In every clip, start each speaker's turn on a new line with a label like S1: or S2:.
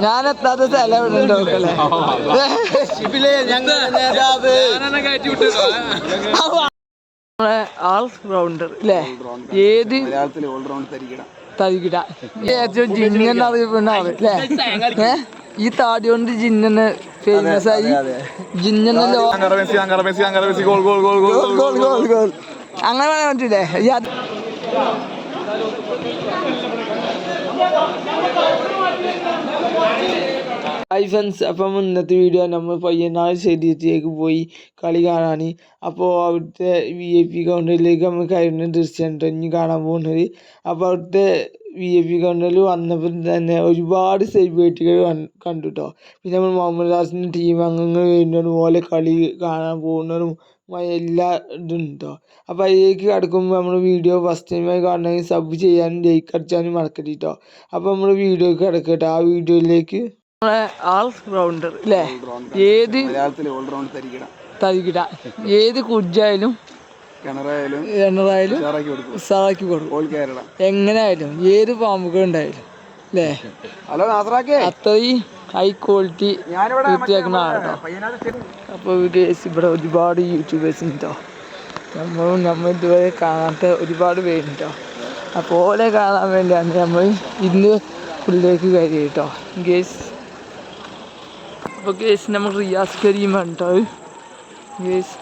S1: ഞാൻ എത്താത്ത ഈ താടി കൊണ്ട് ജിന്നന് ഫേമസ് ആയി ജിന്നനല്ലോ അങ്ങനെ പറയാൻ ഈ ഹൈ ഫ്രണ്ട്സ് അപ്പം ഇന്നത്തെ വീഡിയോ നമ്മൾ പയ്യനാട് സ്റ്റേഡിയത്തിലേക്ക് പോയി കളി കാണാൻ അപ്പോൾ അവിടുത്തെ വി ഐ പി കൗണ്ടറിലേക്ക് നമ്മൾ കയറുന്ന ദൃശ്യമുണ്ട് ഇനി കാണാൻ പോകുന്നത്. അപ്പോൾ അവിടുത്തെ വി ഐ പി കൗണ്ടറിൽ വന്നപ്പോൾ തന്നെ ഒരുപാട് സെലിബ്രിറ്റികൾ കണ്ടു കേട്ടോ പിന്നെ നമ്മൾ മുഹമ്മദ് റാസിന്റെ ടീം അംഗങ്ങൾ വരുന്നതും ഓലെ കളി കാണാൻ പോകുന്നതും എല്ലാ ഇതും ഉണ്ടോ. അപ്പോൾ അതിലേക്ക് കിടക്കുമ്പോൾ നമ്മൾ വീഡിയോ ഫസ്റ്റ് ടൈമായി കാണണമെങ്കിൽ സബ് ചെയ്യാനും ലൈക്ക് അടിച്ചാനും മറക്കരുത് കേട്ടോ അപ്പോൾ നമ്മൾ വീഡിയോക്ക് കിടക്കട്ടെ. ആ വീഡിയോയിലേക്ക് നമ്മളെ ആൾ റൗണ്ടർ അല്ലേ ഏത്
S2: തരികിട.
S1: ഏത് കുജായാലും
S2: കിണറായാലും
S1: കിണറായാലും
S2: കൊടുക്കും.
S1: ഉസാറാക്കി എങ്ങനെയായാലും ഏത് പാമ്പുകൾ ഉണ്ടായാലും അല്ലേ?
S2: ഹലോ
S1: അത്രയും ഹൈ ക്വാളിറ്റി വൃത്തിയാക്കുന്ന ആളാട്ടോ അപ്പോൾ ഗേസ് ഇവിടെ ഒരുപാട് യൂട്യൂബേഴ്സ് ഉണ്ടോ നമ്മളും നമ്മൾ ഇതുവരെ കാണാത്ത ഒരുപാട് പേരുണ്ടോ അപ്പോൾ ഓലെ കാണാൻ വേണ്ടിയാണ് നമ്മൾ ഇന്ന് ഉള്ളിലേക്ക് കയറി കേട്ടോ ഗേസ് അപ്പോൾ ഗേസ് നമ്മൾ റിയാസ് കരീമാണ് കേട്ടോ ഗേസ്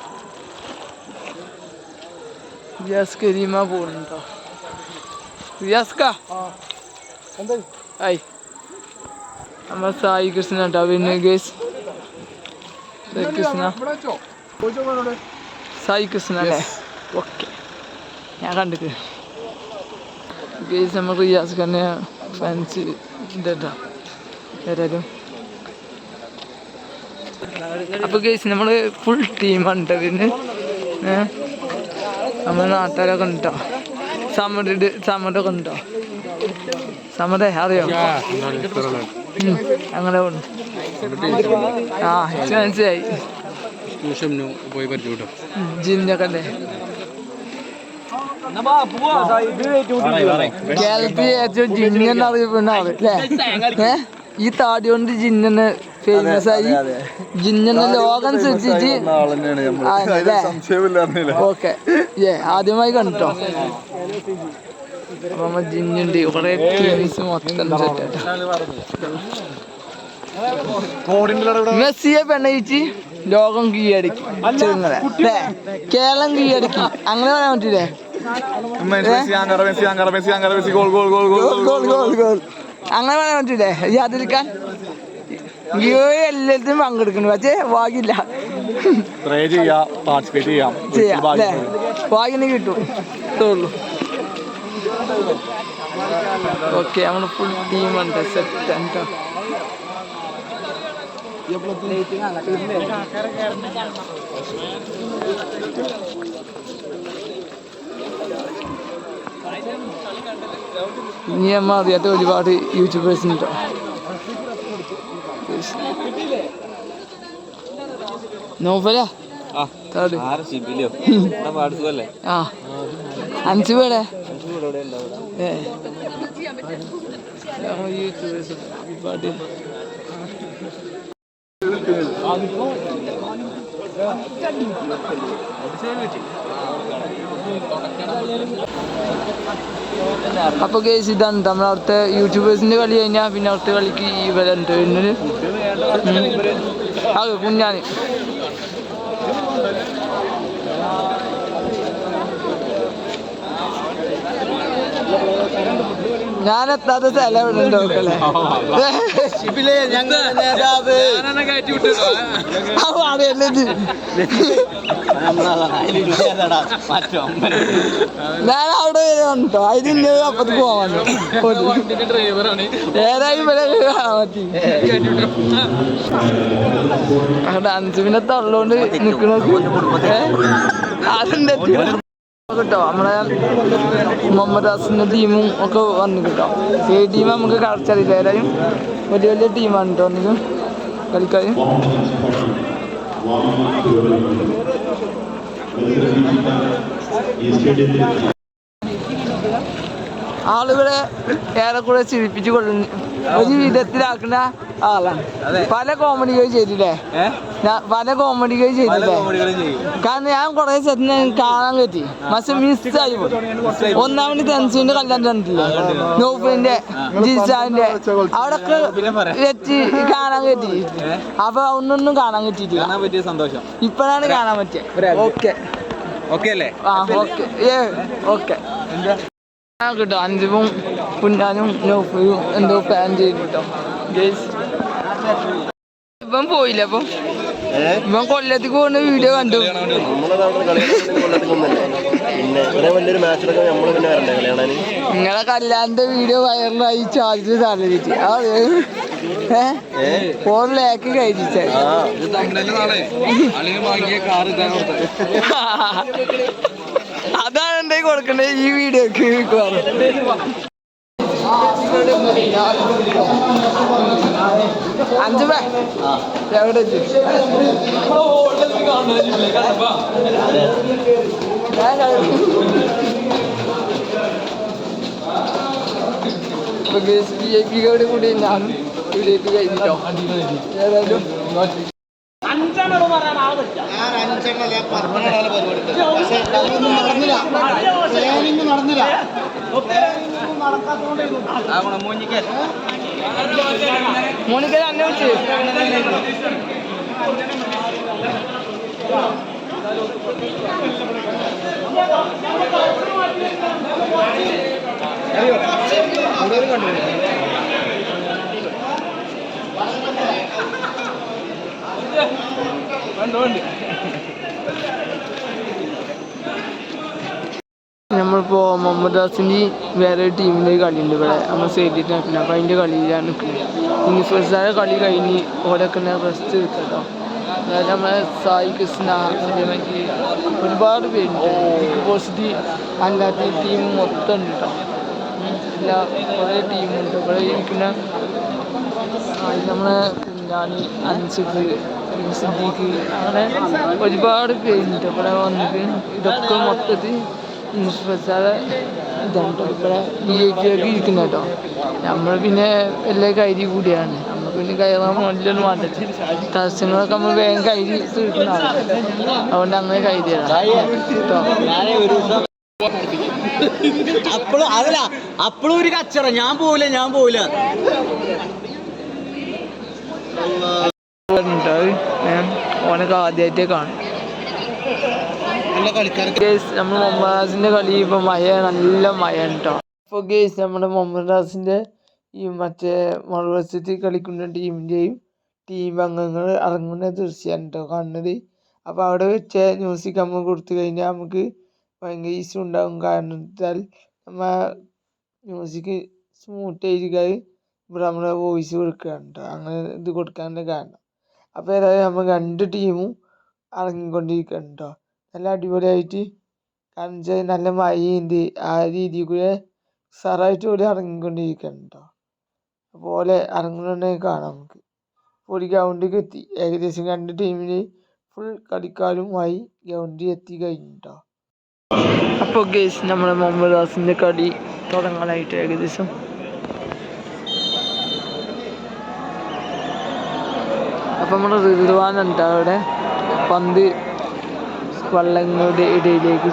S1: റിയാസ് കരീമ പോകുന്നുണ്ടോ റിയാസ് കാ ഹായ് നമ്മൾ സായി കൃഷ്ണ കേട്ടോ പിന്നെ ഗേസ് കൃഷ്ണ. സായി കൃഷ്ണ അല്ലേ? ഓക്കെ. ഞാൻ കണ്ടിട്ട്. ഗേസ് നമ്മൾ റിയാസ് തന്നെ ഫാൻസ് ഇതാ ഏതായാലും. അപ്പോൾ ഗേസ് നമ്മൾ ഫുൾ ടീമാണ് കേട്ടോ പിന്നെ. ഏഹ് നമ്മുടെ നാട്ടുകാരൊക്കെ ഉണ്ടോ? സമര സമരൊക്കെ ഉണ്ടോ? സമര അറിയോ? അങ്ങനെ ആ മനസ്സിലായി. ജിന്നൊക്കെ അല്ലേ? കേരളത്തിൽ ഏറ്റവും ജിന്നെന്ന് അറിയപ്പെടുന്ന ആൾ അല്ലേ? ഏ? ഈ താടി കൊണ്ട് ജിന്നെ ഫേമസ് ആയി. ജിന്നെന്ന ലോകം സൃഷ്ടിച്ച്. ഓക്കെ. ഏ ആദ്യമായി കണ്ടിട്ടോ അപ്പൊ ജിന്നുണ്ട് കുറെ ടീംസ് മൊത്തം മെസ്സിയെ പെണ്ണയിച്ച് ലോകം കീഴടക്കി. ചെറുങ്ങളെ കേരളം കീഴടക്കി. അങ്ങനെ പറയാൻ പറ്റൂലേ? അങ്ങനെ പറയാൻ പറ്റൂലേ? യാതിരിക്കാൻ എല്ലാത്തിനും പങ്കെടുക്കുന്നു പക്ഷേ ഭാഗ്യമില്ല.
S2: ട്രൈ ചെയ്യാം പാർട്ടിസിപ്പേറ്റ് ചെയ്യാം.
S1: ചെയ്യാം അല്ലേ? ഭാഗ്യം കിട്ടും. ഓക്കെ നമ്മൾ ഫുൾ ടീമുണ്ട് സെറ്റ് കേട്ടോ ഇനി നമ്മൾ അറിയാത്ത ഒരുപാട് യൂട്യൂബേഴ്സ് ഉണ്ട്? നോവല ആ അഞ്ചു പേടെ യൂട്യൂബേഴ്സ് അപ്പോൾ കേസ് ഇതാണ് നമ്മൾ അവിടുത്തെ യൂട്യൂബേഴ്സിന്റെ കളി കഴിഞ്ഞാൽ പിന്നെ അവിടുത്തെ കളിക്ക് ഈ വില ഉണ്ട്. അത് കുഞ്ഞാന് ഞാനെത്താതെ ചെലവിടുണ്ടോ ഷിബിലെ ഞങ്ങളുടെ അത് ഞാൻ അവിടെ അതിന് അപ്പത്തേക്ക് പോവാൻ ഏതായി വരെ മതി ഡാൻസ് കേട്ടോ? നമ്മളെ മുഹമ്മദ് ഹാസിന്റെ ടീമും ഒക്കെ വന്നു കേട്ടോ. ഈ ടീം നമുക്ക് കളിച്ചറിയില്ല ഏതായാലും വലിയ വലിയ ടീമാണ് കേട്ടോ വന്നത്. കളിക്കാൻ. ആളുകളെ ഏറെക്കുറെ ചിരിപ്പിച്ചു കൊള്ളുന്നു. ഒരു വിധത്തിലാക്കുന്ന ആളാണ്. പല കോമഡികൾ ചെയ്തില്ലേ? ഞാൻ പല കോമഡികൾ ചെയ്തില്ലേ? കാരണം ഞാൻ കുറെ സ്ഥലത്ത് കാണാൻ പറ്റി. പക്ഷെ മിസ് പോയി. ഒന്നാമത് തെൻസുവിന്റെ കല്യാണം കണ്ടില്ലേ? നോഫിന്റെ ജിസാന്റെ അവിടൊക്കെ വെച്ച് കാണാൻ പറ്റി. അപ്പൊ ഒന്നൊന്നും കാണാൻ പറ്റിയിട്ടില്ല.
S2: കാണാൻ പറ്റിയ സന്തോഷം.
S1: ഇപ്പോഴാണ് കാണാൻ പറ്റിയത് ഓക്കെ.
S2: ഓക്കെ അല്ലേ?
S1: ആ ഓക്കെ. ഏ ഓക്കെ. കിട്ടും. അഞ്ചും പുന്നാനും നോഫിയും എന്തോ പ്ലാൻ ചെയ്തു കേട്ടോ ഗേസ് ഇവൻ പോയില്ല അപ്പം. ഇവൻ കൊല്ലത്തേക്ക് പോകുന്ന വീഡിയോ കണ്ടു. നിങ്ങളെ കല്യാണത്തെ വീഡിയോ വൈറലായി ചാർജ് സാലറിച്ച് അത് ഫോർ ലാക്ക് കഴിച്ചേ
S3: ആ.
S4: നാളെ ഈ വാങ്ങിയ കാർ എവിടെ കൊടുത്തത്
S1: അതാണ് ഞാൻ കൊടുക്കണ്ടേ ഈ വീഡിയോക്ക് അഞ്ചു പേ എവിടെ എത്തി? ഞാൻ കഴി- ആളെ വി ഐ പികളുടെ കൂടെ ഞാനും വി ഐ പി കഴിഞ്ഞിട്ടോ ഏതായാലും മോണിക്ക അന്നെ മുഹമ്മദ് വേറെ വേറെ ടീമിന്റെ ഒരു കളിയുണ്ട് ഇവിടെ. നമ്മൾ സൈഡിട്ട് നിൽക്കുന്നത് അപ്പോൾ അതിന്റെ കളിയിലാണ് നിൽക്കുന്നത്. ഇനി ഫസ്റ്റായ കളി കഴിഞ്ഞ് ഓരൊക്കെ റെസ്റ്റ് എടുക്കട്ടോ. അതായത് നമ്മളെ സായി കൃഷ്ണ അതേമാതിരി ഒരുപാട് പേരുണ്ട്. ബോസിന്റെ അല്ലാത്ത ടീം മൊത്തം ഉണ്ട് കേട്ടോ എല്ലാ കുറേ ടീമുണ്ട് ഇവിടെ ഇരിക്കുന്ന നമ്മളെ കുഞ്ഞാണി അൻസിഫ് സിദ്ദീഖ് അങ്ങനെ ഒരുപാട് പേരുണ്ട് ഇവിടെ വന്നിട്ട് ഇതൊക്കെ മൊത്തത്തിൽ ഇൻസ്പെക്ടറെ ഇതുണ്ട് ഇവിടെ ബി പി ഒക്കെ ഇരിക്കുന്ന കേട്ടോ നമ്മൾ പിന്നെ എല്ലാ കയറി കൂടിയാണ്. നമ്മൾ പിന്നെ കയറാൻ മുന്നിലൊന്നും വേണ്ടില്ല തടസ്സങ്ങളൊക്കെ നമ്മൾ വേഗം കയറി തീർക്കുന്ന അതുകൊണ്ട് അങ്ങനെ കയറിയതാണ് കേട്ടോ?
S5: അപ്പോഴും അതല്ല അപ്പോഴും ഒരു കച്ചറ. ഞാൻ പോവില്ല ഞാൻ പോവില്ല.
S1: ഓനൊക്കെ ആദ്യമായിട്ടേ കാണും. നമ്മൾ മുഹമ്മദാസിന്റെ കളി ഇപ്പൊ മഴ നല്ല മഴ കേട്ടോ അപ്പൊ ഗേസ് നമ്മുടെ മുഹമ്മദാസിന്റെ ഈ മറ്റേ മറുവശത്ത് കളിക്കുന്ന ടീമിന്റെയും ടീം അംഗങ്ങൾ ഇറങ്ങുന്ന ദൃശ്യമാണ് കേട്ടോ കാണുന്നത്. അപ്പൊ അവിടെ വെച്ച മ്യൂസിക് നമ്മൾ കൊടുത്തു കഴിഞ്ഞാൽ നമുക്ക് ഭയങ്കര ഈസി ഉണ്ടാകും കാരണം വെച്ചാൽ നമ്മ മ്യൂസിക് സ്മൂത്ത് ആയിരിക്കാതെ ഇവിടെ നമ്മുടെ വോയിസ് കൊടുക്കുകയാണ് കേട്ടോ അങ്ങനെ ഇത് കൊടുക്കാനുള്ള കാരണം. അപ്പോൾ ഏതായാലും നമ്മൾ രണ്ട് ടീമും ഇറങ്ങിക്കൊണ്ടിരിക്കുകയാണ് കേട്ടോ നല്ല അടിപൊളിയായിട്ട് കാരണം വെച്ചാൽ നല്ല മഴയുണ്ട് ആ രീതിയിൽ കൂടെ സാറായിട്ട് ഓൽ ഇറങ്ങിക്കൊണ്ടിരിക്കുകയാണ് കേട്ടോ അപ്പോൾ ഇറങ്ങുന്നുണ്ടെങ്കിൽ കാണാം നമുക്ക്. ഒരു ഗ്രൗണ്ടിലേക്ക് എത്തി. ഏകദേശം രണ്ട് ടീമിന് ഫുൾ കളിക്കാരുമായി ഗ്രൗണ്ടിൽ എത്തി കഴിഞ്ഞു കേട്ടോ അപ്പോൾ ഗേസ് നമ്മുടെ മുഹമ്മദ് കളി തുടങ്ങാനായിട്ട് ഏകദേശം. അപ്പം നമ്മുടെ റിദ്വാൻ ഉണ്ട് അവിടെ. പന്ത് വള്ളങ്ങളുടെ ഇടയിലേക്ക്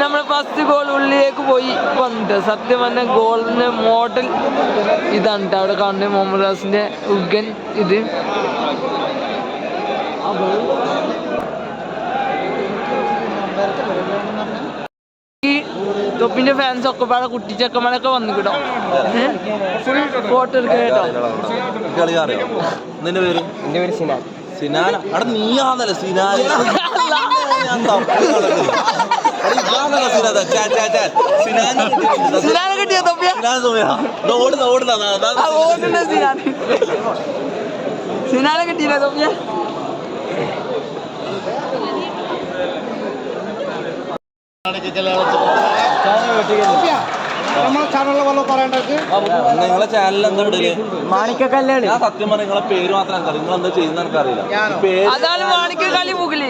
S1: നമ്മുടെ ഫസ്റ്റ് ഗോൾ ഉള്ളിലേക്ക് പോയി വന്നിട്ട്. സത്യം പറഞ്ഞ ഗോളിന്റെ മോഡൽ ഇതാണ് അവിടെ കാണുന്നത് മുഹമ്മദ് റാസിന്റെ ഉഗൻ ഇത് ഈ തൊപ്പിന്റെ ഫാൻസ് ഒക്കെ പാടെ കുട്ടി ചെക്കന്മാരൊക്കെ വന്നു കിട്ടോ ഫോട്ടോ എടുക്കുക കേട്ടോ
S3: കളി അറിയോ നിന്റെ പേര്? എന്റെ പേര് സിനാൻ. സിനാൻ അവിടെ നീയാന്നല്ലേ കിട്ടിയിട്ടുണ്ട്.
S1: സിനാനെ? കിട്ടിയോ തൊപ്പിയ
S3: ഓടുന്ന ഓടുന്ന
S1: ഓടുന്ന സിനാൻ. സിനാനെ കിട്ടിയില്ല തൊപ്പിയ
S3: നിങ്ങളെ ചാനലിൽ എന്താ വിടൽ
S5: മാണിക്കല്ലാണ്
S3: ഞാൻ സത്യം പറഞ്ഞ നിങ്ങളെ പേര് മാത്രം എനിക്കറിയാം നിങ്ങൾ എന്താ ചെയ്യുന്ന എനിക്കറിയില്ല പേര്
S1: അതാണ് മാണിക്കക്കാലി മുകിൽ.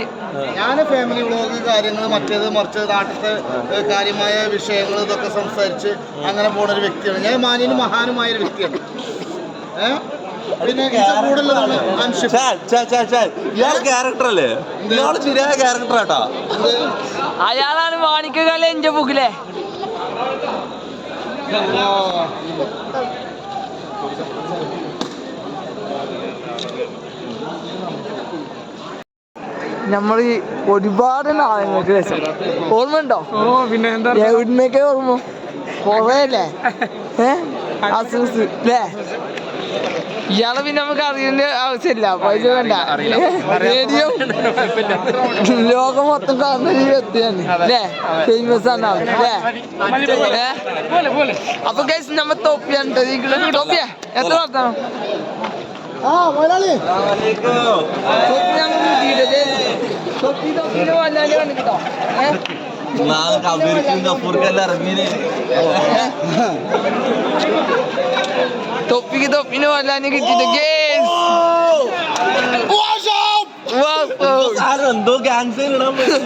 S6: ഞാൻ ഫാമിലി വ്ളോഗ് കാര്യങ്ങൾ മറ്റേത് മറിച്ച് നാട്ടിലത്തെ കാര്യമായ വിഷയങ്ങൾ ഇതൊക്കെ സംസാരിച്ച് അങ്ങനെ പോണ ഒരു വ്യക്തിയാണ്. ഞാൻ മാനിന് മഹാനുമായ ഒരു വ്യക്തിയാണ്. ഏഹ് പിന്നെ ഇതിന്റെ കൂടുതലാണ്. അൻഷിഫ്
S3: ചാൽ, ചാൽ, ചാൽ, ചാൽ. ഇയാൾ ക്യാരക്ടർ അല്ലേ ഇയാൾ ശരിയായ ക്യാരക്ടർ ആട്ടാ.
S1: അയാളാണ് മാണിക്കക്കാലി എന്റെ ബുക്കിലെ നമ്മൾ ഒരുപാട് നാളങ്ങൾക്ക് ശേഷം. ഓർമ്മയുണ്ടോ
S2: ഓ പിന്നെ എന്താ?
S1: എവിടുന്നൊക്കെ ഓർമ്മ. കൊറേ അല്ലേ ഏ അസൂസ്. അല്ലേ ഇയാളെ പിന്നെ നമുക്ക് അറിയേണ്ട ആവശ്യമില്ല. പൈസ വേണ്ട. റേഡിയോ ലോകം മൊത്തം കാണുന്ന ഒരു വ്യക്തിയാണ്. അല്ലേ? ഫേമസ് ആണ് അല്ലേ? അപ്പൊ കേസ് നമ്മ തൊപ്പിയാണ് തൊപ്പിയ എത്ര വർത്തണം
S6: ആ മുതലാളി
S1: തൊപ്പി ഞങ്ങൾ കിട്ടിയിട്ടേ തൊപ്പി തൊപ്പിന് വല്ലാതെ കണ്ടിട്ടോ. ഏഹ്
S3: നാളെ കബീർക്കും ഗഫൂർക്കെല്ലാം ഇറങ്ങിന്
S1: തൊപ്പിക്ക് തൊപ്പിന് വല്ലാതെ കിട്ടിയിട്ട് ഗേസ്
S3: എന്തോ ക്യാൻസർ ഇടാൻ പോയി